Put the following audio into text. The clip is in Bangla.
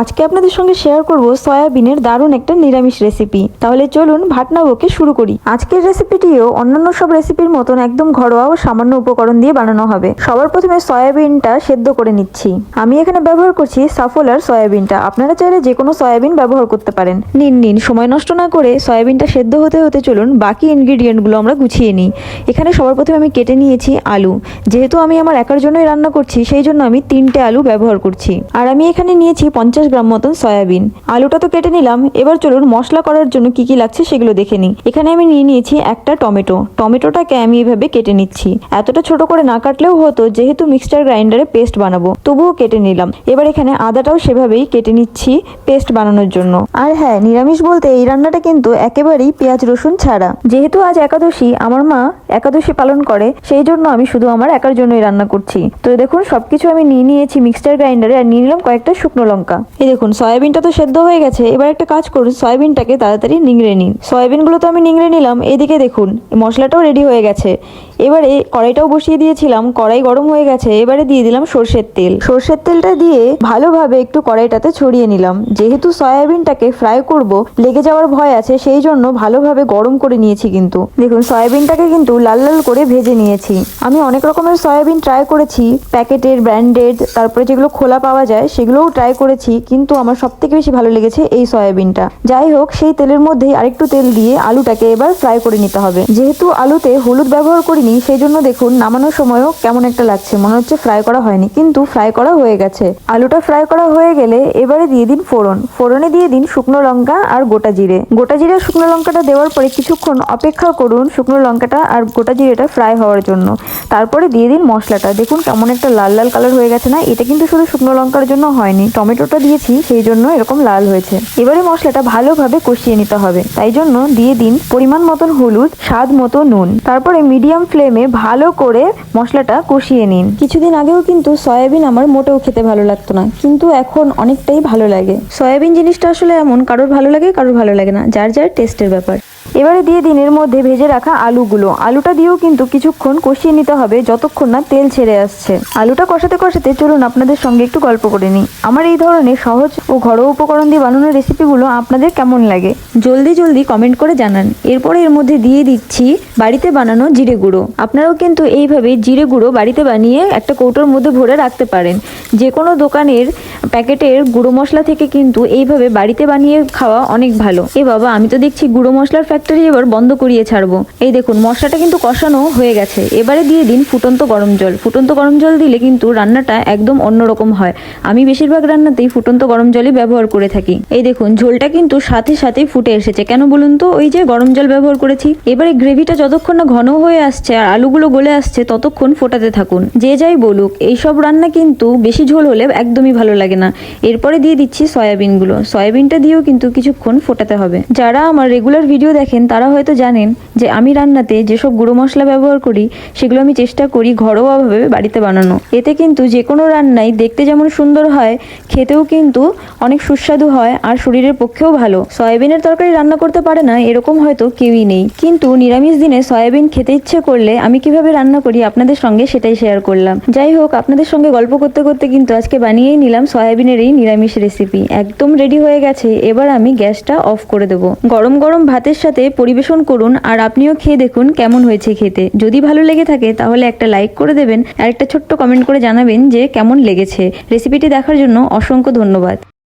আজকে আপনাদের সঙ্গে শেয়ার করব সয়াবিনের দারুণ একটা নিরামিষ রেসিপি তাহলে চলুন ভাটনা বকে শুরু করি। আজকের রেসিপিটিও অন্যান্য সব রেসিপির মতন একদম ঘরোয়া ও সামান্য উপকরণ দিয়ে বানানো হবে। সবার প্রথমে সয়াবিনটা সেদ্ধ করে নিচ্ছি। আমি এখানে ব্যবহার করছি সাফোলার সয়াবিনটা। আপনারা চাইলে যে কোনো সয়াবিন ব্যবহার করতে পারেন। নিন নিন, সময় নষ্ট না করে সয়াবিনটা সেদ্ধ হতে হতে চলুন বাকি ইনগ্রিডিয়েন্টগুলো আমরা গুছিয়ে নিই। এখানে সবার প্রথমে আমি কেটে নিয়েছি আলু। যেহেতু আমি আমার একার জন্যই রান্না করছি, সেই জন্য আমি তিনটে আলু ব্যবহার করছি। আর আমি এখানে নিয়েছি পঞ্চাশ গ্রাম মতন সয়াবিন। আলুটা তো কেটে নিলাম, এবার চলুন মশলা করার জন্য কি কি লাগছে সেগুলো দেখে নিই। এখানে আমি নিয়ে নিয়েছি একটা টমেটো। টমেটোটাকে আমি এভাবে কেটে নিচ্ছি। এতটা ছোট করে না কাটলেও হতো, যেহেতু মিক্সচার গ্রাইন্ডারে পেস্ট বানাবো, তবুও কেটে নিলাম। এবার এখানে আদাটাও সেভাবেই কেটে নিচ্ছি পেস্ট বানানোর জন্য। আর হ্যাঁ নিরামিষ বলতে এই রান্নাটা কিন্তু একেবারেই পেঁয়াজ রসুন ছাড়া। যেহেতু আজ একাদশী, আমার মা একাদশী পালন করে, সেই জন্য আমি শুধু আমার একার জন্যই রান্না করছি। তো দেখুন, সবকিছু আমি নিয়ে নিয়েছি মিক্সচার গ্রাইন্ডারে আর নিয়ে নিলাম কয়েকটা শুকনো লঙ্কা। এই দেখুন, সয়াবিনটা তো সেদ্ধ হয়ে গেছে। এবার একটা কাজ করুন, সয়াবিনটাকে তাড়াতাড়ি নিংড়ে নিন। সয়াবিনগুলো তো আমি নিংড়ে নিলাম, এদিকে দেখুন, মশলাটাও রেডি হয়ে গেছে। এবারে কড়াইটাও বসিয়ে দিয়েছিলাম, কড়াই গরম হয়ে গেছে, এবারে দিয়ে দিলাম সর্ষের তেল। সর্ষের তেলটা দিয়ে ভালোভাবে একটু কড়াইটাতে ছড়িয়ে নিলাম। যেহেতু সয়াবিনটাকে ফ্রাই করব, লেগে যাওয়ার ভয় আছে, সেই জন্য ভালোভাবে গরম করে নিয়েছি কিন্তু। দেখুন, সয়াবিনটাকে কিন্তু লাল লাল করে ভেজে নিয়েছি। আমি অনেক রকমের সয়াবিন ট্রাই করেছি, প্যাকেটের ব্র্যান্ডেড তারপরে যেগুলো খোলা পাওয়া যায়, সেগুলোও ট্রাই করেছি। কিন্তু আমার সব থেকে বেশি ভালো লেগেছে এই সয়াবিনটা। যাই হোক, সেই তেলের মধ্যেই আরেকটু তেল দিয়ে আলুটাকে এবার ফ্রাই করে নিতে হবে। যেহেতু আলুতে হলুদ ব্যবহার করিনি সেই জন্য দেখুন নামানোর সময়ও কেমন একটা লাগছে। মনে হচ্ছে ফ্রাই করা হয়নি, কিন্তু ফ্রাই করা হয়ে গেছে। আলুটা ফ্রাই করা হয়ে গেলে এবারে দিয়ে দিন ফোড়ন। ফোড়নে দিয়ে দিন শুকনো লঙ্কা আর গোটা জিরে। গোটা জিরে শুকনো লঙ্কাটা দেওয়ার পরে কিছুক্ষণ অপেক্ষা করুন শুকনো লঙ্কাটা আর গোটা জিরেটা ফ্রাই হওয়ার জন্য। তারপরে দিয়ে দিন মশলাটা। দেখুন কেমন একটা লাল লাল কালার হয়ে গেছে না? এটা কিন্তু শুধু শুকনো লঙ্কার জন্য হয়নি। টমেটোটা দিয়েছি, সেই জন্য এরকম লাল হয়েছে। এবারে মশলাটা ভালোভাবে কষিয়ে নিতে হবে। তাই জন্য দিয়ে দিন পরিমাণ মতন হলুদ, স্বাদ মতো নুন। তারপরে মিডিয়াম ফ্লেমে ভালো করে মশলাটা কষিয়ে নিন। কিছুদিন আগেও কিন্তু সয়াবিন আমার মোটেও খেতে ভালো লাগতো না, কিন্তু এখন অনেকটাই ভালো লাগে। সয়াবিন জিনিসটা আসলে এমন, কারোর ভালো লাগে, কারোর ভালো লাগে না, যার যার টেস্টের ব্যাপার। এবারে দিয়ে দিনের মধ্যে ভেজে রাখা আলুগুলো। আলুটা দিয়েও কিন্তু কিছুক্ষণ কষিয়ে নিতে হবে যতক্ষণ না তেল ছেড়ে আসছে। আলুটা কষাতে কষাতে চলুন আপনাদের সঙ্গে একটু গল্প করে নিই। আমার এই ধরনের সহজ ও ঘরোয়া উপকরণ দিয়ে বানানোর রেসিপিগুলো আপনাদের কেমন লাগে? জলদি জলদি কমেন্ট করে জানান। এরপরে এর মধ্যে দিয়ে দিচ্ছি বাড়িতে বানানো জিরে গুঁড়ো। আপনারাও কিন্তু এইভাবে জিরে গুঁড়ো বাড়িতে বানিয়ে একটা কৌটোর মধ্যে ভরে রাখতে পারেন। যে কোনো দোকানের প্যাকেটের গুঁড়ো মশলা থেকে কিন্তু এইভাবে বাড়িতে বানিয়ে খাওয়া অনেক ভালো। এ বাবা, আমি তো দেখছি গুঁড়ো মশলার ফ্যাক্টরি এবার বন্ধ করিয়ে ছাড়বো। এই দেখুন, মশলাটা কিন্তু কষানো হয়ে গেছে। এবারে দিয়ে দিন ফুটন্ত গরম জল। ফুটন্ত গরম জল দিলে কিন্তু রান্নাটা একদম অন্যরকম হয়। আমি বেশিরভাগ রান্নাতেই ফুটন্ত গরম জলই ব্যবহার করে থাকি। এই দেখুন, ঝোলটা কিন্তু সাথে সাথেই ফুটে এসেছে। কেন বলুন তো? ওই যে গরম জল ব্যবহার করেছি। এবারে গ্রেভিটা যতক্ষণ না ঘন হয়ে আসছে আর আলুগুলো গলে আসছে, ততক্ষণ ফোটাতে থাকুন। যে যাই বলুক, এইসব রান্না কিন্তু বেশি ঝোল হলে একদমই ভালো লাগে না। এরপরে দিয়ে দিচ্ছি সয়াবিনগুলো। সয়াবিনটা দিয়েও কিন্তু কিছুক্ষণ ফোটাতে হবে। যারা আমার রেগুলার ভিডিও দেখেন, তারা হয়তো জানেন যে আমি রান্নাতে যেসব গুঁড়ো মশলা ব্যবহার করি, সেগুলো আমি চেষ্টা করি ঘরোয়াভাবে বাড়িতে বানানো। এতে কিন্তু যে কোনো রান্নাই দেখতে যেমন সুন্দর হয়, খেতেও কিন্তু অনেক সুস্বাদু হয় আর শরীরের পক্ষেও ভালো। সয়াবিনের তরকারি রান্না করতে পারে না, এরকম হয়তো কেউই নেই। কিন্তু নিরামিষ দিনে সয়াবিন খেতে ইচ্ছে করলে আমি কীভাবে রান্না করি আপনাদের সঙ্গে সেটাই শেয়ার করলাম। যাই হোক, আপনাদের সঙ্গে গল্প করতে করতে কিন্তু আজকে বানিয়েই নিলাম সয়াবিনের এই নিরামিষ রেসিপি একদম রেডি হয়ে গেছে, এবার আমি গ্যাসটা অফ করে দেবো। গরম গরম ভাতের সাথে পরিবেশন করুন আর আপনিও খেয়ে দেখুন কেমন হয়েছে খেতে। যদি ভালো লেগে থাকে তাহলে একটা লাইক করে দেবেন আর একটা ছোট্ট কমেন্ট করে জানাবেন যে কেমন লেগেছে। রেসিপিটি দেখার জন্য অসংখ্য ধন্যবাদ।